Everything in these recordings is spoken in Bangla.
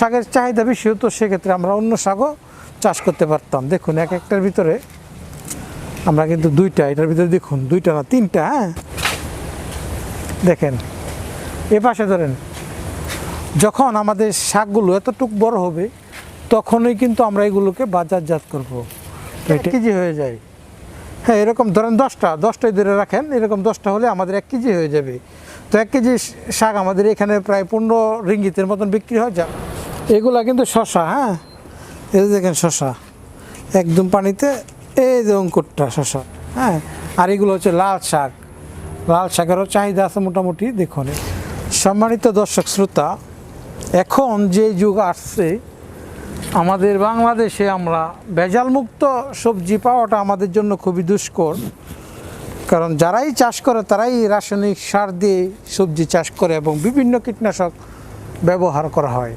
শাকের চাহিদা বেশি হতো সেক্ষেত্রে আমরা অন্য শাকও চাষ করতে পারতাম। দেখুন এক একটার ভিতরে আমরা কিন্তু দুইটা এটার ভিতরে দেখুন দুইটা না তিনটা হ্যাঁ? দেখেন এ পাশে ধরেন যখন আমাদের শাকগুলো এতটুক বড় হবে তখনই কিন্তু আমরা এগুলোকে বাজারজাত করব। এক কেজি হয়ে যায়। হ্যাঁ এরকম ধরেন দশটা দশটাই ধরে রাখেন এরকম দশটা হলে আমাদের এক কেজি হয়ে যাবে। তো এক কেজি শাক আমাদের এখানে প্রায় পনেরো রিঙ্গিতের মতন বিক্রি হয় যা এগুলা কিন্তু শশা হ্যাঁ? এই দেখেন শশা, একদম পানিতে, এই যে অঙ্কুরটা শশা হ্যাঁ? আর এগুলো হচ্ছে লাল শাক, লাল শাকেরও চাহিদা আছে মোটামুটি, দেখুন। সম্মানিত দর্শক শ্রোতা, এখন যে যুগ আসছে, আমাদের বাংলাদেশে আমরা ভেজালমুক্ত সবজি পাওয়াটা আমাদের জন্য খুবই দুষ্কর। কারণ যারাই চাষ করে, তারাই রাসায়নিক সার দিয়ে সবজি চাষ করে এবং বিভিন্ন কীটনাশক ব্যবহার করা হয়।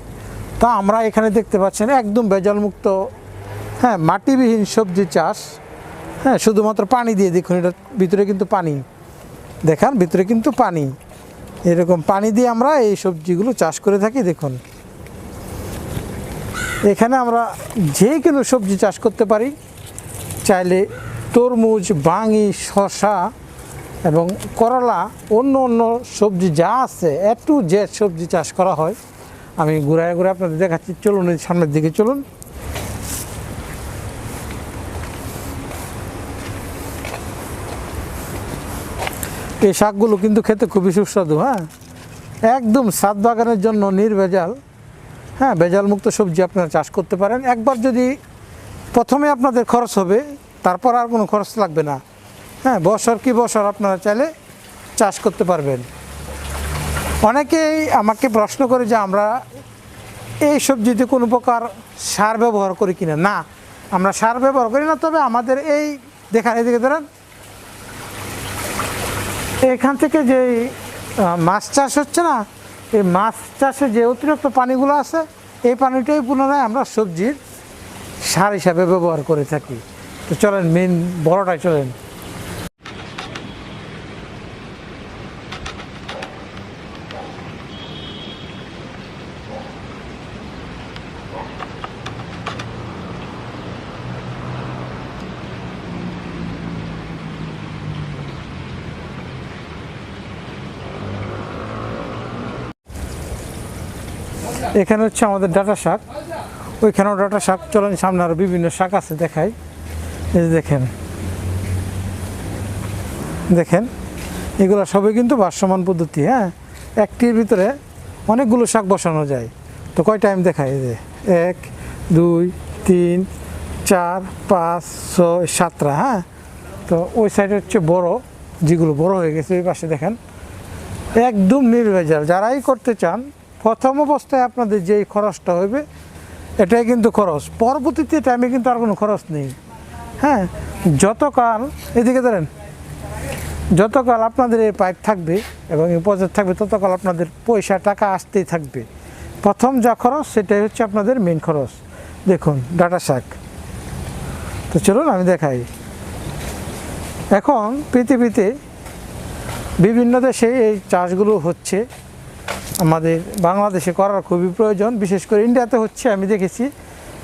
তা আমরা এখানে দেখতে পাচ্ছেন একদম ভেজালমুক্ত হ্যাঁ মাটিবিহীন সবজি চাষ। হ্যাঁ শুধুমাত্র পানি দিয়ে দেখুন এটার ভিতরে কিন্তু পানি। দেখান, ভিতরে কিন্তু পানি। এরকম পানি দিয়ে আমরা এই সবজিগুলো চাষ করে থাকি, দেখুন। এখানে আমরা যে কোনো সবজি চাষ করতে পারি। চাইলে তরমুজ, বাঙি শশা এবং করলা, অন্য অন্য সবজি যা আছে, এ টু জেড সবজি চাষ করা হয়। আমি ঘুরায় ঘুরে আপনাদের দেখাচ্ছি। চলুন সামনের দিকে চলুন। এই শাকগুলো কিন্তু খেতে খুবই সুস্বাদু হ্যাঁ? একদম সাত বাগানের জন্য নির্ভেজাল। হ্যাঁ ভেজাল মুক্ত সবজি আপনারা চাষ করতে পারেন। একবার যদি প্রথমে আপনাদের খরচ হবে, তারপর আর কোনো খরচ লাগবে না। হ্যাঁ বছর কি বছর আপনারা চাইলে চাষ করতে পারবেন। অনেকেই আমাকে প্রশ্ন করে যে আমরা এই সবজিতে কোনো প্রকার সার ব্যবহার করি কিনা? না, আমরা সার ব্যবহার করি না, তবে আমাদের এই, দেখান এদিকে ধরেন। এখান থেকে যে মাছ চাষ হচ্ছে না, এই মাছ চাষে যে অতিরিক্ত পানিগুলো আছে, এই পানিটাই পুনরায় আমরা সবজির সার হিসাবে ব্যবহার করে থাকি। তো চলেন মেন বড়টাই চলেন। এখানে হচ্ছে আমাদের ডাটা শাক। ওইখানেও ডাটা শাক। চলেন সামনে আরও বিভিন্ন শাক আছে দেখাই। এই দেখেন। দেখেন, এগুলো সবই কিন্তু ভাসমান পদ্ধতি হ্যাঁ? একটির ভিতরে অনেকগুলো শাক বসানো যায়। তো কয় টাইম দেখায় যে, এক, দুই, তিন, চার, পাঁচ, ছয়, সাতটা হ্যাঁ? তো ওই সাইডে হচ্ছে বড়, যেগুলো বড় হয়ে গেছে, ওই পাশে দেখেন। একদম নির্ভেজাল। যারাই করতে চান প্রথম অবস্থায় আপনাদের যেই খরচটা হবে এটাই কিন্তু খরচ। পরবর্তীতে টাইমে কিন্তু আর কোনো খরচ নেই। হ্যাঁ যতকাল, এদিকে ধরেন, যতকাল আপনাদের এই পাইপ থাকবে এবং এই প্রজেক্ট থাকবে, ততকাল আপনাদের পয়সা, টাকা আসতেই থাকবে। প্রথম যা খরচ, সেটাই হচ্ছে আপনাদের মেন খরচ। দেখুন, ডাটা শাক। তো চলুন, আমি দেখাই। এখন পৃথিবীতে বিভিন্ন দেশে এই চাষগুলো হচ্ছে। আমাদের বাংলাদেশে করার খুবই প্রয়োজন। বিশেষ করে ইন্ডিয়াতে হচ্ছে, আমি দেখেছি।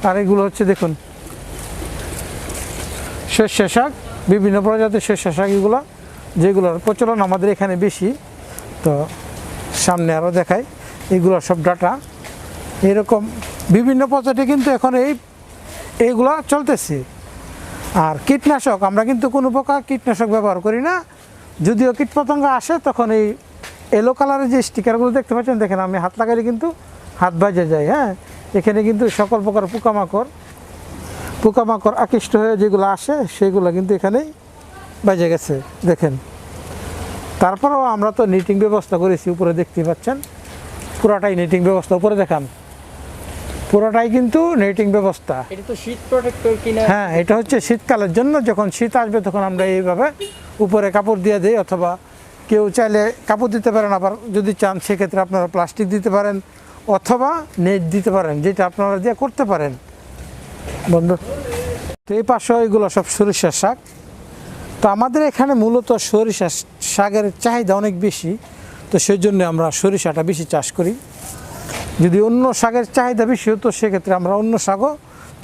আর এগুলো হচ্ছে, দেখুন শস্য শাক বিভিন্ন প্রজাতির শস্য শাক এগুলো, যেগুলোর প্রচলন আমাদের এখানে বেশি। তো সামনে আরও দেখাই, এগুলো সব ডাটা এরকম বিভিন্ন প্রজাতি কিন্তু এখন এই এইগুলো চলতেছে। আর কীটনাশক, আমরা কিন্তু কোনো প্রকার কীটনাশক ব্যবহার করি না। যদিও কীটপতঙ্গ আসে, তখন এই এলো কালারের যে স্টিকারগুলো দেখতে পাচ্ছেন দেখেন আমি হাত লাগাইলে কিন্তু হাত বাজে যায় হ্যাঁ? এখানে কিন্তু সকল প্রকার পোকামাকড় পোকামাকড় আকৃষ্ট হয়ে যেগুলো আসে সেগুলো কিন্তু এখানেই বাজে গেছে দেখেন। তারপরেও আমরা তো নিটিং ব্যবস্থা করেছি উপরে দেখতে পাচ্ছেন। পুরাটাই নেটিং ব্যবস্থা উপরে দেখান। পুরোটাই কিন্তু নেটিং ব্যবস্থা। এটা তো শীত প্রোটেক্টর কিনা? হ্যাঁ এটা হচ্ছে শীতকালের জন্য যখন শীত আসবে তখন আমরা এইভাবে উপরে কাপড় দিয়ে দিই অথবা কেউ চাইলে কাপড় দিতে পারেন, আবার যদি চান সেক্ষেত্রে আপনারা প্লাস্টিক দিতে পারেন অথবা নেট দিতে পারেন, যেটা আপনারা দিয়ে করতে পারেন। বন্ধু, তো এই পাশে এগুলো সব সরিষার শাক। তো আমাদের এখানে মূলত সরিষা শাকের চাহিদা অনেক বেশি, তো সেই জন্য আমরা সরিষাটা বেশি চাষ করি। যদি অন্য শাকের চাহিদা বেশি হতো, সেক্ষেত্রে আমরা অন্য শাকও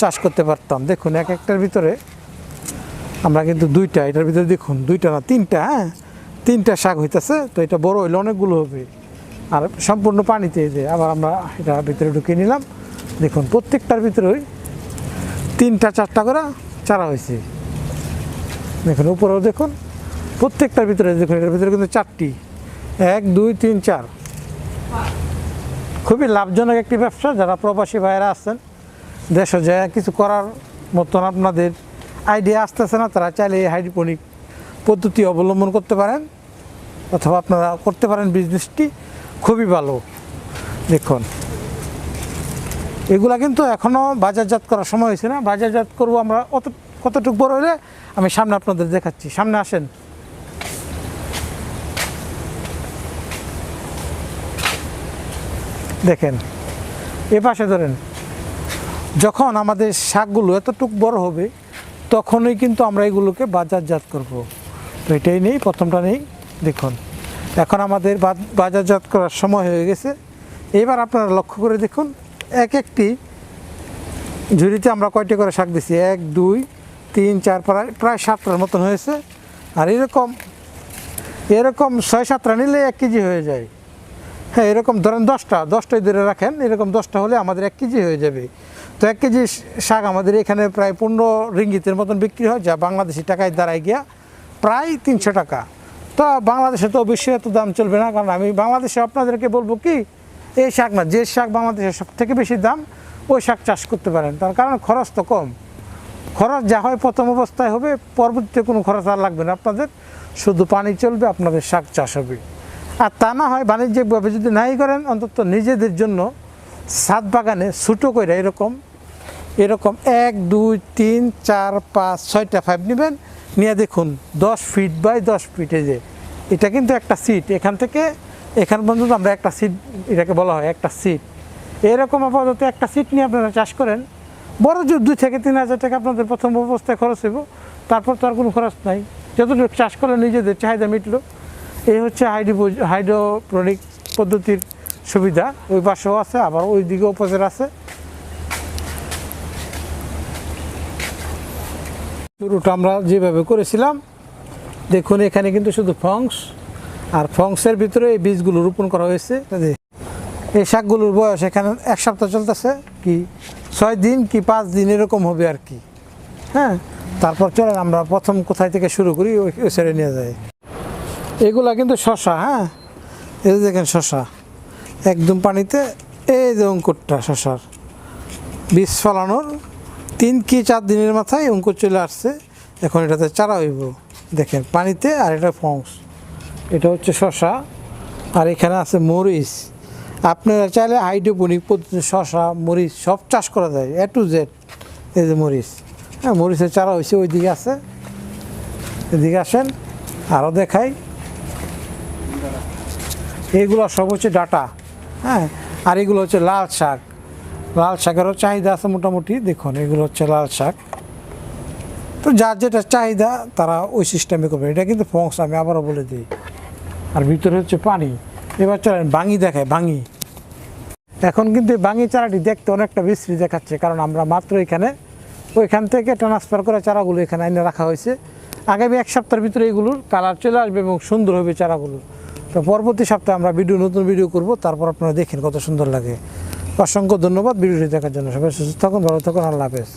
চাষ করতে পারতাম। দেখুন, এক একটার ভিতরে আমরা কিন্তু দুইটা, এটার ভিতরে দেখুন, দুইটা না তিনটা হ্যাঁ? তিনটা শাক হইতেছে, তো এটা বড় হইলে অনেকগুলো হবে। আর সম্পূর্ণ পানিতে যে আবার আমরা এটা ভিতরে ঢুকিয়ে নিলাম। দেখুন, প্রত্যেকটার ভিতরেই তিনটা, চারটা করে চারা হয়েছে দেখুন, উপরেও দেখুন, প্রত্যেকটার ভিতরে দেখুন, এটার ভিতরে কিন্তু চারটি। এক, দুই, তিন, চার। খুবই লাভজনক একটি ব্যবসা, যারা প্রবাসী ভাইয়েরা আসছেন দেশে যায় কিছু করার মতন আপনাদের আইডিয়া আসতেছে না, তারা চাইলে এই হাইড্রোপনিক পদ্ধতি অবলম্বন করতে পারেন অথবা আপনারা করতে পারেন বিজনেসটি খুবই ভালো। দেখুন। এগুলা কিন্তু এখনও বাজারজাত করার সময় হয়েছে না। বাজারজাত করব আমরা অত, কতটুকু বড় হলে আমি সামনে আপনাদের দেখাচ্ছি। সামনে আসেন। দেখেন, এ পাশে ধরেন। যখন আমাদের শাকগুলো এতটুক বড় হবে, তখনই কিন্তু আমরা এগুলোকে বাজারজাত করব। তো এটাই নেই, প্রথমটা নেই, দেখুন। এখন আমাদের বাজারজাত করার সময় হয়ে গেছে। এবার আপনারা লক্ষ্য করে দেখুন, এক একটি ঝুড়িতে আমরা কয়টি করে শাক দিছি? এক, দুই, তিন, চার, প্রায় প্রায় সাতটার মতন হয়েছে। আর এরকম এরকম ছয়, সাতটা নিলে এক কেজি হয়ে যায়। হ্যাঁ এরকম ধরেন দশটা, দশটাই ধরে রাখেন, এরকম দশটা হলে আমাদের এক কেজি হয়ে যাবে। তো এক কেজি শাক আমাদের এখানে প্রায় পনেরো রিঙ্গিতের মতন বিক্রি হয়, যা বাংলাদেশি টাকায় দাঁড়ায় গিয়া প্রায় তিনশো টাকা। তো বাংলাদেশে তো অবশ্যই এত দাম চলবে না, কারণ আমি বাংলাদেশে আপনাদেরকে বলব কি, এই শাক না, যে শাক বাংলাদেশে সব থেকে বেশি দাম, ওই শাক চাষ করতে পারেন। তার কারণ খরচ তো কম। খরচ যা হয় প্রথম অবস্থায় হবে, পরবর্তীতে কোনো খরচ আর লাগবে না আপনাদের। শুধু পানি চলবে, আপনাদের শাক চাষ হবে। আর তা না হয় বাণিজ্যিকভাবে যদি নাই করেন, অন্তত নিজেদের জন্য সাত বাগানে ছোটো করে এরকম এরকম এক, দুই, তিন, চার, পাঁচ, ছয়টা ফাইভ নেবেন। নিয়ে দেখুন, দশ ফিট বাই দশ ফিটে যে, এটা কিন্তু একটা সিট এখান থেকে, এখান পর্যন্ত আমরা একটা সিট এটাকে বলা হয় একটা সিট এরকম আপাতত একটা সিট নিয়ে আপনারা চাষ করেন। বড় জোর দুই থেকে তিন হাজার টাকা আপনাদের প্রথম অবস্থায় খরচ হইব, তারপর তো আর কোনো খরচ নাই। যতটুকু চাষ করলে নিজেদের চাহিদা মিটলো। এই হচ্ছে হাইড্রো হাইড্রোপ্রনিক পদ্ধতির সুবিধা। ওই পাশেও আছে, আবার ওই দিকেও অপোজিট আছে। শুরুটা আমরা যেভাবে করেছিলাম, দেখুন এখানে কিন্তু শুধু ফংস, আর ফংসের ভিতরে এই বীজগুলো রোপণ করা হয়েছে। এই শাকগুলোর বয়স এখানে এক সপ্তাহ চলতেছে, কি ছয় দিন কি পাঁচ দিন এরকম হবে আর কি। হ্যাঁ তারপর চলেন আমরা প্রথম কোথায় থেকে শুরু করি, ওই সাইডে নিয়ে যাই। এগুলা কিন্তু শশা হ্যাঁ? এই দেখেন শশা, একদম পানিতে, এই যে অঙ্কুরটা শশার, বীজ ফলানোর তিন কি চার দিনের মাথায় অঙ্কুর চলে আসছে। এখন এটাতে চারা হইব। দেখেন, পানিতে আর এটা ফংস। এটা হচ্ছে শশা। আর এখানে আছে মরিচ। আপনারা চাইলে হাইড্রোপনিক পদ্ধতিতে শশা, মরিচ সব চাষ করা যায়। এ টু জেড এই যে মরিচ। হ্যাঁ মরিচের চারা হয়েছে ওই দিকে আছে। এদিকে আসেন আরও দেখাই। এইগুলো সব হচ্ছে ডাটা। হ্যাঁ আর এগুলো হচ্ছে লাল শাক। লাল শাকেরও চাহিদা আছে মোটামুটি। দেখুন, এগুলো হচ্ছে লাল শাক। তো যার যেটা চাহিদা, তারা ওই সিস্টেমে করবে। এটা কিন্তু ফংস আমি আবারও বলে দিই। আর ভিতরে হচ্ছে পানি। এবার চলেন, বাঙি দেখায় বাঙি। এখন কিন্তু বাঙি চারাটি দেখতে অনেকটা বিশ্রী দেখাচ্ছে, কারণ আমরা মাত্র এখানে, ওইখান থেকে ট্রান্সফার করে চারাগুলো এখানে এনে রাখা হয়েছে। আগামী এক সপ্তাহের ভিতরে এগুলোর কালার চলে আসবে এবং সুন্দর হবে চারাগুলো। তো পরবর্তী সপ্তাহে আমরা ভিডিও নতুন ভিডিও করব, তারপর আপনারা দেখেন কত সুন্দর লাগে। অসংখ্য ধন্যবাদ। ভিডিওটি দেখার জন্য সবাই সুস্থ থাকুন ভালো থাকুন আল্লাহ হাফেজ।